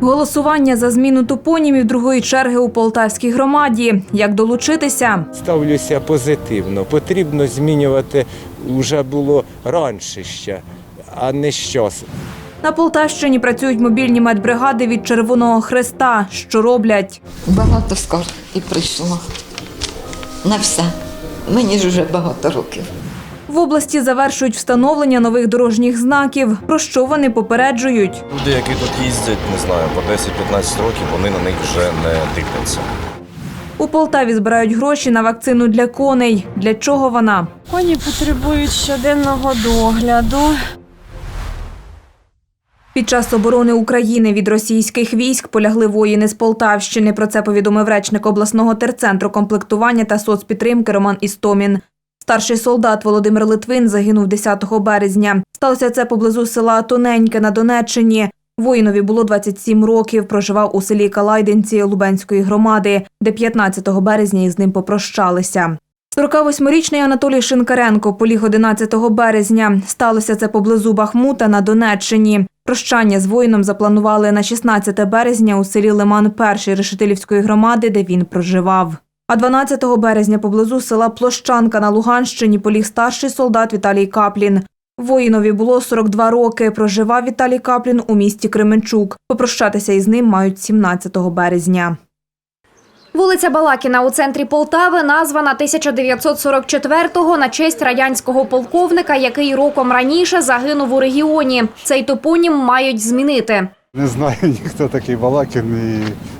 Голосування за зміну топонімів другої черги у Полтавській громаді. Як долучитися? Ставлюся позитивно. Потрібно змінювати вже було раніше ще, а не щас. На Полтавщині працюють мобільні медбригади від Червоного Хреста. Що роблять? Багато скарг і прийшло. На все. Мені ж вже багато років. В області завершують встановлення нових дорожніх знаків. Про що вони попереджують? Люди, які тут їздять, не знаю, по 10-15 років, вони на них вже не дивляться. У Полтаві збирають гроші на вакцину для коней. Для чого вона? Коні потребують щоденного догляду. Під час оборони України від російських військ полягли воїни з Полтавщини. Про це повідомив речник обласного терцентру комплектування та соцпідтримки Роман Істомін. Старший солдат Володимир Литвин загинув 10 березня. Сталося це поблизу села Тоненьке на Донеччині. Воїнові було 27 років. Проживав у селі Калайдинці Лубенської громади, де 15 березня із ним попрощалися. 48-річний Анатолій Шинкаренко поліг 11 березня. Сталося це поблизу Бахмута на Донеччині. Прощання з воїном запланували на 16 березня у селі Лиман 1 Решетилівської громади, де він проживав. А 12 березня поблизу села Площанка на Луганщині поліг старший солдат Віталій Каплін. Воїнові було 42 роки. Проживав Віталій Каплін у місті Кременчук. Попрощатися із ним мають 17 березня. Вулиця Балакіна у центрі Полтави названа 1944-го на честь радянського полковника, який роком раніше загинув у регіоні. Цей топонім мають змінити. Не знаю ніхто такий Балакін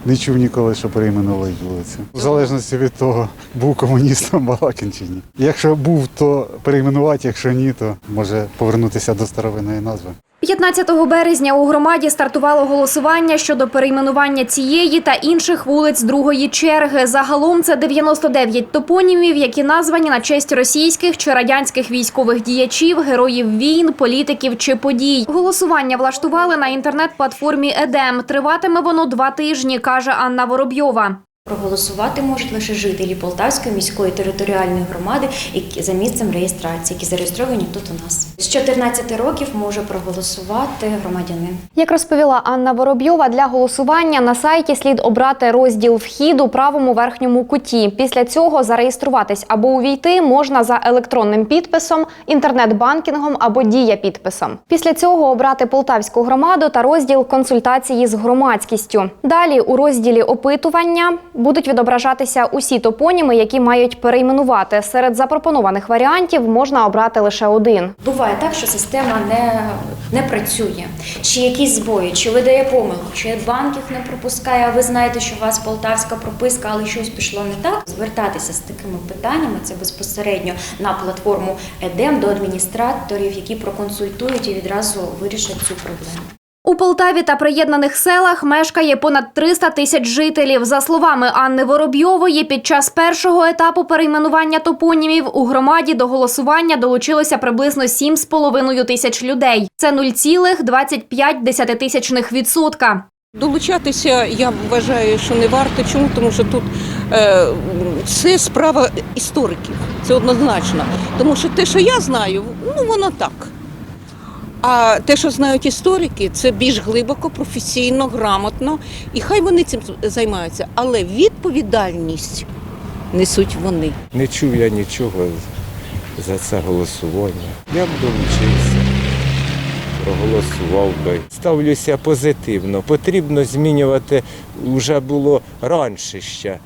і не чув ніколи, що перейменували вулицю. В залежності від того, був комуністом Балакін чи ні. Якщо був, то перейменувати, якщо ні, то може повернутися до старовинної назви. 15 березня у громаді стартувало голосування щодо перейменування цієї та інших вулиць другої черги. Загалом це 99 топонімів, які названі на честь російських чи радянських військових діячів, героїв війн, політиків чи подій. Голосування влаштували на інтернет-платформі Едем. Триватиме воно два тижні, каже Анна Воробйова. Проголосувати можуть лише жителі Полтавської міської територіальної громади, які за місцем реєстрації, які зареєстровані тут у нас. З 14 років може проголосувати громадянин. Як розповіла Анна Воробйова, для голосування на сайті слід обрати розділ вхід у правому верхньому куті. Після цього зареєструватись або увійти можна за електронним підписом, інтернет-банкінгом або дія підписом. Після цього обрати полтавську громаду та розділ консультації з громадськістю. Далі у розділі опитування будуть відображатися усі топоніми, які мають перейменувати. Серед запропонованих варіантів можна обрати лише один. Буває так, що система не, не працює, чи якісь збої, чи видає помилку, чи банків не пропускає. А ви знаєте, що у вас полтавська прописка, але щось пішло не так. Звертатися з такими питаннями це безпосередньо на платформу ЕДЕМ до адміністраторів, які проконсультують і відразу вирішать цю проблему. У Полтаві та приєднаних селах мешкає понад 300 тисяч жителів. За словами Анни Воробйової, під час першого етапу перейменування топонімів у громаді до голосування долучилося приблизно 7,5 тисяч людей. Це 0,25 відсотка. Долучатися я вважаю, що не варто. Чому? Тому що тут е, це справа істориків, це однозначно. Тому що те, що я знаю, ну воно так. А те, що знають історики, це більш глибоко, професійно, грамотно, і хай вони цим займаються. Але відповідальність несуть вони. Не чув я нічого за це голосування. Я б долучився, проголосував би. Ставлюся позитивно. Потрібно змінювати вже було раніше ще,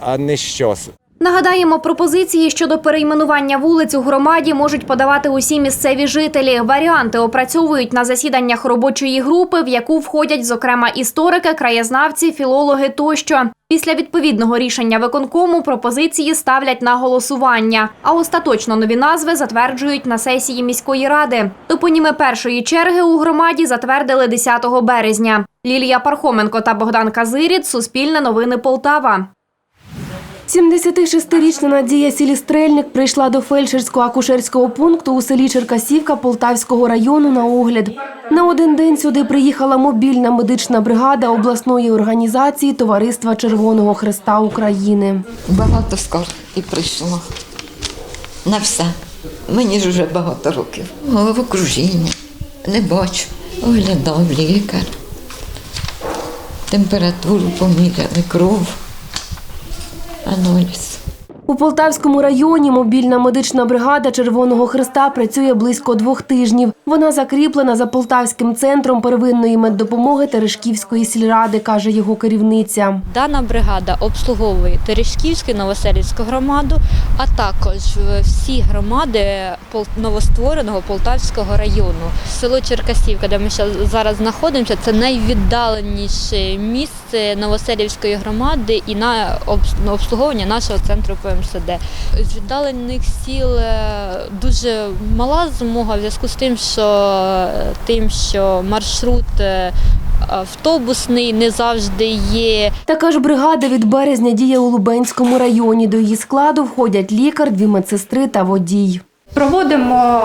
а не щас. Нагадаємо, пропозиції щодо перейменування вулиць у громаді можуть подавати усі місцеві жителі. Варіанти опрацьовують на засіданнях робочої групи, в яку входять, зокрема, історики, краєзнавці, філологи тощо. Після відповідного рішення виконкому пропозиції ставлять на голосування, а остаточно нові назви затверджують на сесії міської ради. Топоніми першої черги у громаді затвердили 10 березня. Лілія Пархоменко та Богдан Казиріт. Суспільне новини Полтава. 76-річна Надія Сілістрельник прийшла до фельдшерсько-акушерського пункту у селі Черкасівка Полтавського району на огляд. На один день сюди приїхала мобільна медична бригада обласної організації Товариства Червоного Хреста України. Багато скарг і прийшло. На все. Мені ж вже багато років. Головокружіння. Не бачу. Оглядав лікар. температуру поміряли, кров, аналіз. У Полтавському районі мобільна медична бригада Червоного Христа працює близько двох тижнів. Вона закріплена за Полтавським центром первинної меддопомоги Терешківської сільради, каже його керівниця. Дана бригада обслуговує Терешківську, Новоселівську громаду, а також всі громади новоствореного Полтавського району. Село Черкасівка, де ми зараз знаходимося, це найвіддаленіше місце Новоселівської громади і на обслуговування нашого центру ПМСД. З віддалених сіл е, дуже мала змога в зв'язку з тим, що тим, що маршрут. е, Автобусний не завжди є. Така ж бригада від березня діє у Лубенському районі. До її складу входять лікар, дві медсестри та водій. Проводимо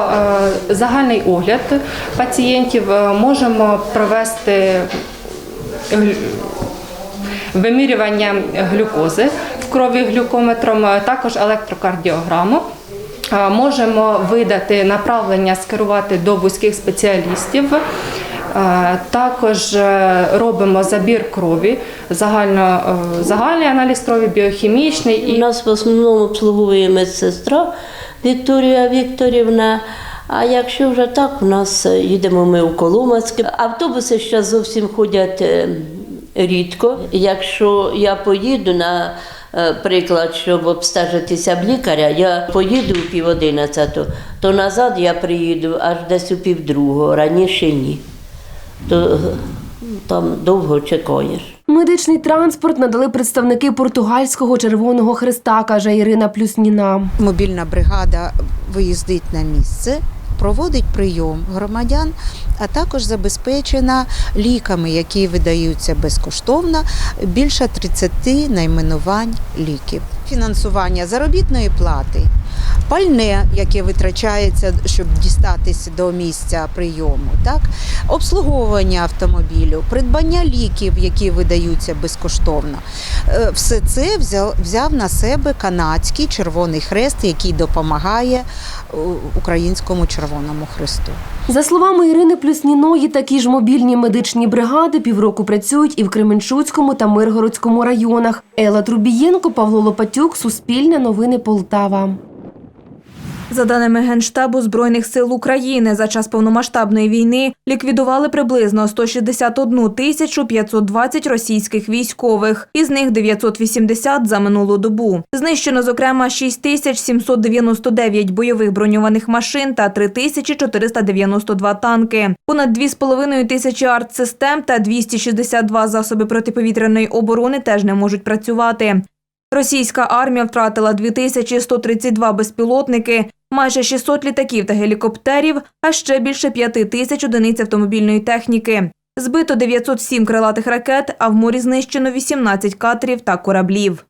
е, загальний огляд пацієнтів, е, можемо провести вимірювання глюкози крові глюкометром, е, також електрокардіограму. Е, Можемо видати направлення, скерувати до вузьких спеціалістів. Е, Також робимо забір крові, загально, загальний аналіз крові, біохімічний У нас в основному обслуговує медсестра Вікторія Вікторівна. А якщо вже так, у нас їдемо ми у Коломацьке. Автобуси ще зовсім ходять рідко. Якщо я поїду на приклад, щоб обстежитися в лікаря, я поїду у пів одинадцятого, то назад я приїду аж десь у півдругого, раніше ні. То е, там довго чекаєш. Медичний транспорт надали представники португальського Червоного Христа, каже Ірина Плюсніна. Мобільна бригада виїздить на місце, проводить прийом громадян, а також забезпечена ліками, які видаються безкоштовно, більше 30 найменувань ліків. Фінансування заробітної плати, пальне, яке витрачається, щоб дістатися до місця прийому, так? обслуговування автомобілю, придбання ліків, які видаються безкоштовно. Е, Все це взяв, взяв на себе канадський Червоний Хрест, який допомагає е, Українському Червоному Хресту. За словами Ірини Плюсніної, такі ж мобільні медичні бригади півроку працюють і в Кременчуцькому та Миргородському районах. Елла Трубієнко, Павло Лопатюк, Суспільне новини Полтава. За даними Генштабу Збройних сил України, за час повномасштабної війни ліквідували приблизно 161 тисячу 520 російських військових, із них 980 за минулу добу. Знищено, зокрема, 6 тисяч 799 бойових броньованих машин та 3 тисячі 492 танки, понад 2,5 тисячі артсистем та 262 засоби протиповітряної оборони теж не можуть працювати. Російська армія втратила 2132 безпілотники, майже 600 літаків та гелікоптерів, а ще більше 5 тисяч одиниць автомобільної техніки. Збито 907 крилатих ракет, а в морі знищено 18 катерів та кораблів.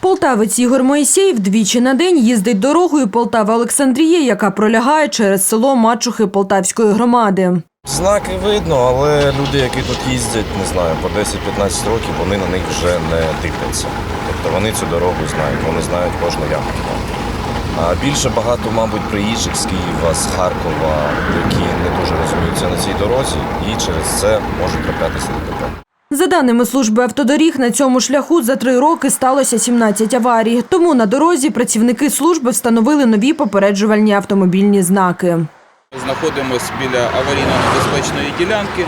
Полтавець Ігор Моїсеєв двічі на день їздить дорогою Полтава-Олександрія, яка пролягає через село Мачухи Полтавської громади. Знаки видно, але люди, які тут їздять, не знаю, по 10-15 років, вони на них вже не дивляться. Тобто вони цю дорогу знають, вони знають кожну ямку. Більше багато, мабуть, приїжджих з Києва, з Харкова, які не дуже розуміються на цій дорозі, і через це можуть траплятися ДТП. За даними служби автодоріг, на цьому шляху за три роки сталося 17 аварій. Тому на дорозі працівники служби встановили нові попереджувальні автомобільні знаки. Знаходимося біля аварійно-небезпечної ділянки е,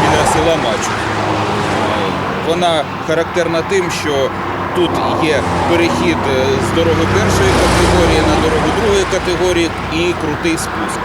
біля села Мачух. Е, Вона характерна тим, що тут є перехід е, з дороги першої категорії на дорогу другої категорії і крутий спуск.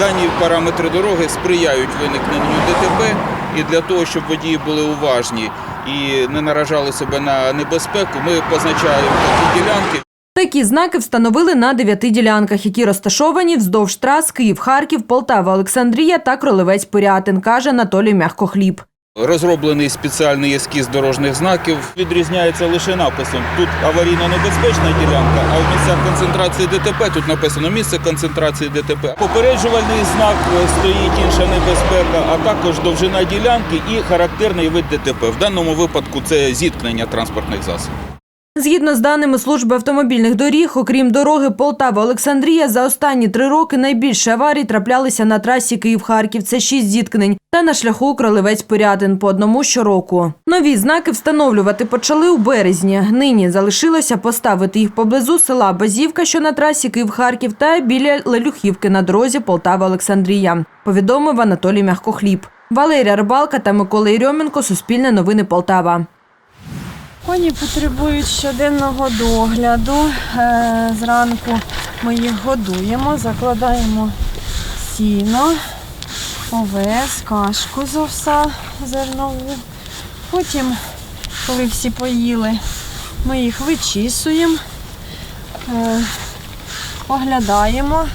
Дані параметри дороги сприяють виникненню ДТП, і для того, щоб водії були уважні і не наражали себе на небезпеку, ми позначаємо такі ділянки. Такі знаки встановили на дев'яти ділянках, які розташовані вздовж трас Київ-Харків, Полтава-Олександрія та Кролевець-Порятин, каже Анатолій Мягкохліб. Розроблений спеціальний ескіз дорожніх знаків відрізняється лише написом. Тут аварійно-небезпечна ділянка, а в місцях концентрації ДТП тут написано місце концентрації ДТП. Попереджувальний знак е, стоїть інша небезпека, а також довжина ділянки і характерний вид ДТП. В даному випадку це зіткнення транспортних засобів. Згідно з даними служби автомобільних доріг, окрім дороги Полтава-Олександрія, за останні три роки найбільше аварій траплялися на трасі Київ-Харків. Це шість зіткнень, та на шляху Кролевець-Порядин по одному щороку. Нові знаки встановлювати почали у березні. Нині залишилося поставити їх поблизу села Базівка, що на трасі Київ-Харків, та біля Лелюхівки на дорозі Полтава-Олександрія. Повідомив Анатолій Мягкохліб. Валерія Рибалка та Микола Єрьоменко. Суспільне новини Полтава. Коні потребують щоденного догляду. Е, Зранку ми їх годуємо, закладаємо сіно, овес, кашку з овса зернову. Потім, коли всі поїли, ми їх вичісуємо, е, оглядаємо.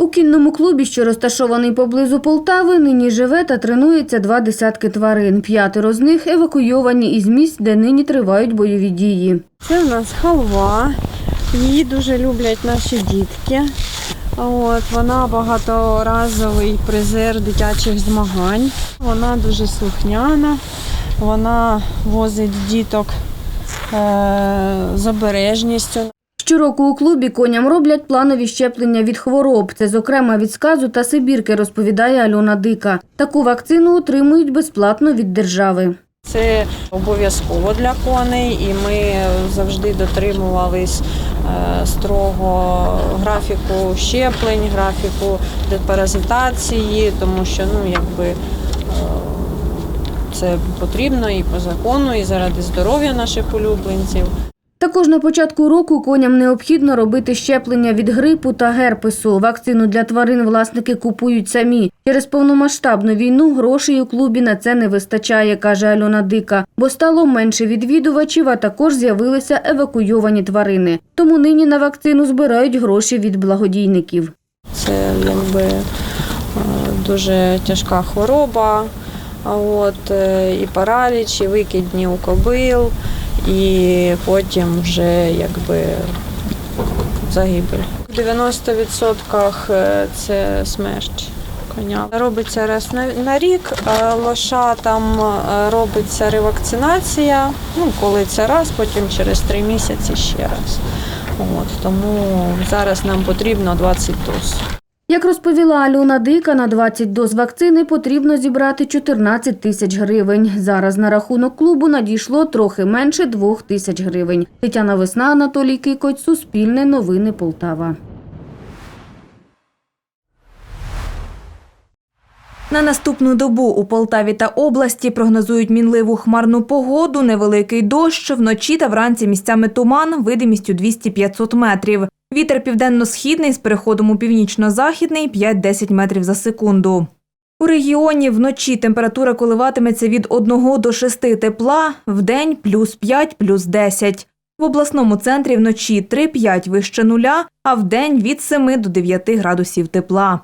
У кінному клубі, що розташований поблизу Полтави, нині живе та тренується два десятки тварин. П'ятеро з них евакуйовані із місць, де нині тривають бойові дії. Це в нас халва. Її дуже люблять наші дітки. От, вона багаторазовий призер дитячих змагань. Вона дуже слухняна. Вона возить діток е- з обережністю. Щороку у клубі коням роблять планові щеплення від хвороб. Це, зокрема, від сказу та сибірки, розповідає Альона Дика. Таку вакцину отримують безплатно від держави. Це обов'язково для коней, і ми завжди дотримувались е, строго графіку щеплень, графіку депаразитації, тому що ну, якби, е, це потрібно і по закону, і заради здоров'я наших улюбленців. Також на початку року коням необхідно робити щеплення від грипу та герпесу. Вакцину для тварин власники купують самі. Через повномасштабну війну грошей у клубі на це не вистачає, каже Альона Дика, бо стало менше відвідувачів, а також з'явилися евакуйовані тварини. Тому нині на вакцину збирають гроші від благодійників. Це якби е, дуже тяжка хвороба, от, е, і параліч, і викидні у кобил, і потім вже якби загибель. В 90% е, це смерть коня. Робиться раз на, рік, е, лошатам е, робиться ревакцинація. Ну, коли це раз, потім через три місяці ще раз. От, тому зараз нам потрібно 20 доз. Як розповіла Альона Дика, на 20 доз вакцини потрібно зібрати 14 тисяч гривень. Зараз на рахунок клубу надійшло трохи менше 2 тисяч гривень. Тетяна Весна, Анатолій Кикоць, Суспільне новини Полтава. На наступну добу у Полтаві та області прогнозують мінливу хмарну погоду, невеликий дощ, вночі та вранці місцями туман, видимістю 200-500 метрів. Вітер південно-східний з переходом у північно-західний 5-10 метрів за секунду. У регіоні вночі температура коливатиметься від 1 до 6 тепла, вдень плюс 5, плюс 10. В обласному центрі вночі 3-5 вище нуля, а вдень від 7 до 9 градусів тепла.